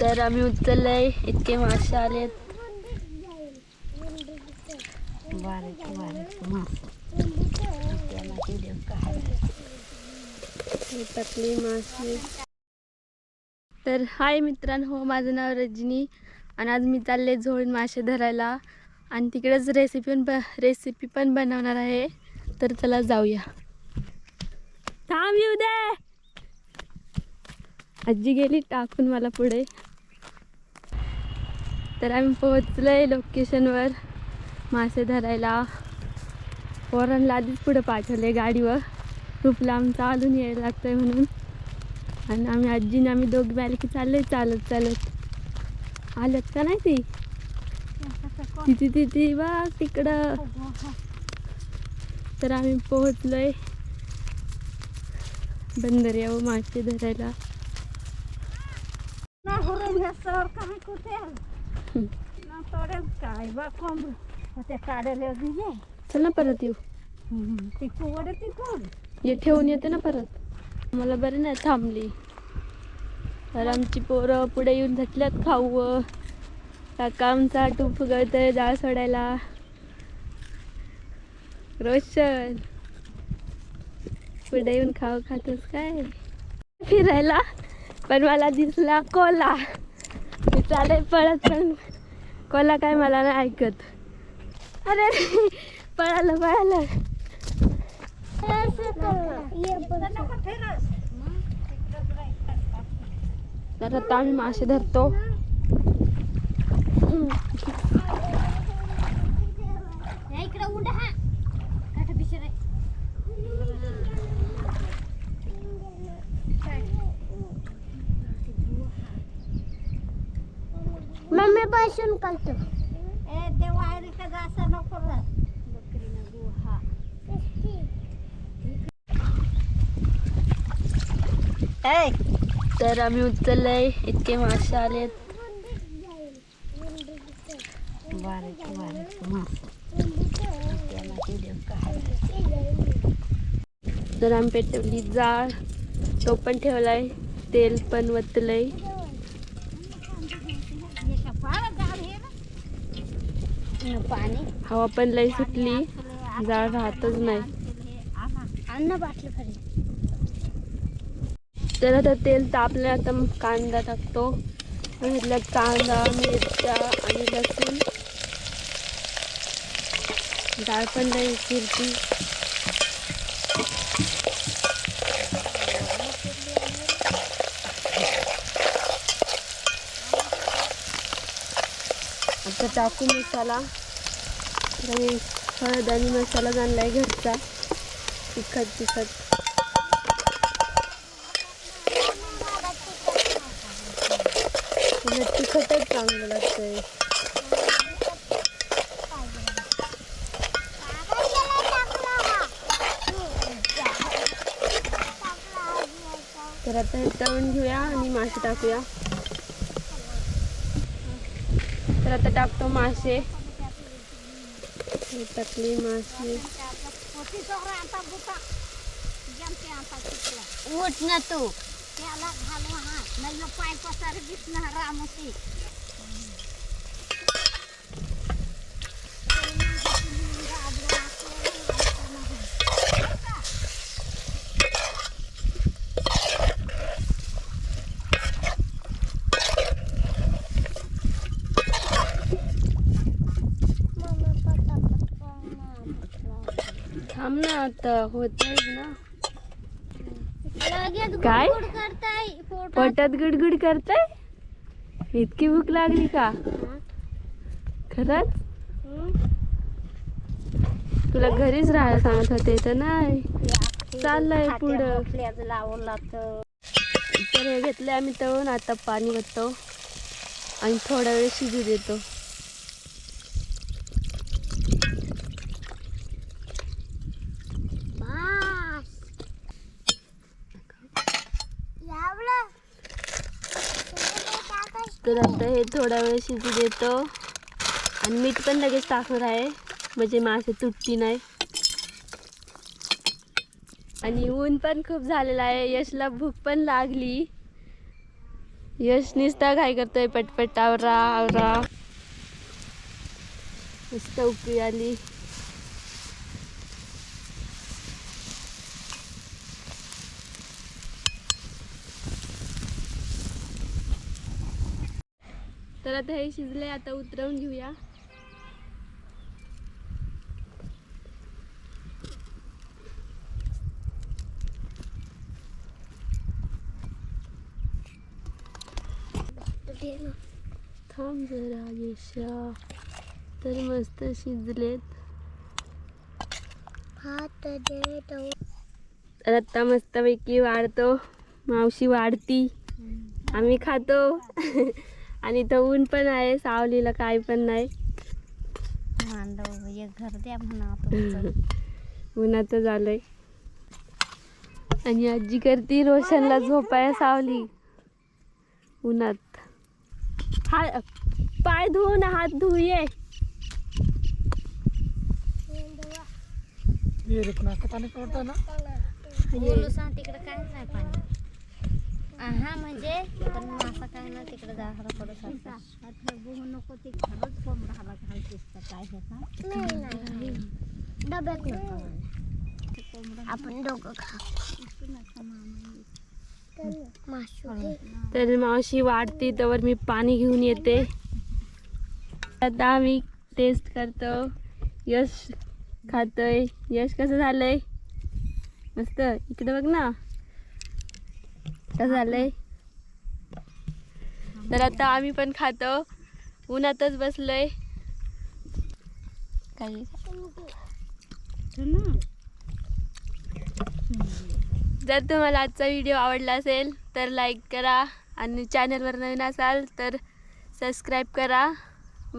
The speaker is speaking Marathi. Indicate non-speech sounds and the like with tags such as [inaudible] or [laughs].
तर आम्ही उचललंय. इतके मासे आलेत. बारीक बारीक मासे तर हाय मित्रांनो माझं नाव रजनी आणि आज मी चालले झोळून मासे धरायला. आणि तिकडेच रेसिपी पण ब रेसिपी पण बनवणार आहे. तर चला जाऊया. थांब येऊ दे. आजी गेली टाकून मला पुढे. तर आम्ही पोहोचलोय लोकेशनवर मासे धरायला. पोरांना आधीच पुढे पाठवले गाडीवर. खूप लांब चालून यायला लागतंय म्हणून. आणि आम्ही आजीने आम्ही दोघी बायला की चालत चालत. आलत का नाही ती? तिथे तिथे बा तिकडं. तर आम्ही पोहोचलोय. बंदर्यावर मासे धरायला. काय बा कोंब त्या काढायला दिले चल ना परत येऊ. ते पोवड ती कोण ये ठेवून येते ना परत. मला बरं नाही थांबली. तर आमची पोरं पुढे येऊन घेतल्यात खाऊ काका आमचा टूप फुगवतोय जाळ सोडायला. रोशन पुढे येऊन खाऊ खातोस काय? फिरायला. पण मला दिसला कोला. मी चालेल पळत पण. कोला काय मला नाही ऐकत. अरे अरे, पळालं पळालं. तर आता आम्ही मासे धरतो. इकडे मम्मी पासून करतो. ए ते वायरी का जासा नको रे. बकरीनं गुहा तर आम्ही उचललंय. इतके मासे आलेत. तर आम्ही पेटवली जाळ. तो पण ठेवलाय. तेल पण वतलंय. हवा पण लय सुटली. जाळ राहतच नाही. अन्न बाटलं खरी तर आता तेल तापलं आता कांदा टाकतो. घेतल्यात कांदा मिरच्या आणि लसूण. डाळ पण लई फिरती आता टाकू मसाला आणि हळद आणि मसाला आहे घरचा. तिखट तिखट. तिखटच चांगलं लागतंय. तर आता हे तळून घेऊया आणि मासे टाकूया. तर आता टाकतो मासे. टाकले मासे. उठ ना तू. त्याला घालू हा नाही पाय पसार दिसणार रामसी ना आता होत ना. काय? पोटात. गुडगुड करताय? इतकी भूक लागली का? खरंच? तुला घरीच राहायला सांगत होते तर नाही. चाललंय पुढं. लागतं तर हे घेतले आम्ही तळून आता पाणी वतो आणि थोडा वेळ शिजू देतो. तर आता हे थोडा वेळ शिजू देतो. आणि मीठ पण लगेच टाकणार आहे. म्हणजे मासे तुटती नाही. आणि ऊन पण खूप झालेलं आहे. यशला भूक पण लागली. यश निसता काय करतोय? पटपट आवरा आवरा. मस्त उकळी आली. दही हे शिजले आता उतरवून घेऊया. थांब जरा येशा. तर मस्त शिजलेत. रत्ता दे तो मस्तपैकी वाढतो. मावशी वाढती. आम्ही खातो. [laughs] आणि इथं ऊन पण आहे सावलीला काय पण नाही. मांडव एक घर द्या म्हणा [laughs] उन्हाचं झालंय. आणि आजी करती रोशनला झोपाया सावली. उन्हात. हा पाय धुवून हात धुये तिकडे काय नाही पाणी. हा म्हणजे? पण असं काय ना तिकडे जाणार थोडंसं नको ते खरंच कोण राहिला घालतेस का काय हे नाही नाही. डब्यात नको आपण दोघं खा. तर मावशी वाढती तर मी पाणी घेऊन येते. आता आम्ही टेस्ट करतो. यश खातोय. यश कसं झालंय? मस्त. इकडे बघ ना. कसं झालंय. तर आता आम्ही पण खातो. उन्हातच बसलोय. काही जर तुम्हाला आजचा व्हिडिओ आवडला असेल तर लाईक करा. आणि चॅनलवर नवीन असाल तर सबस्क्राईब करा.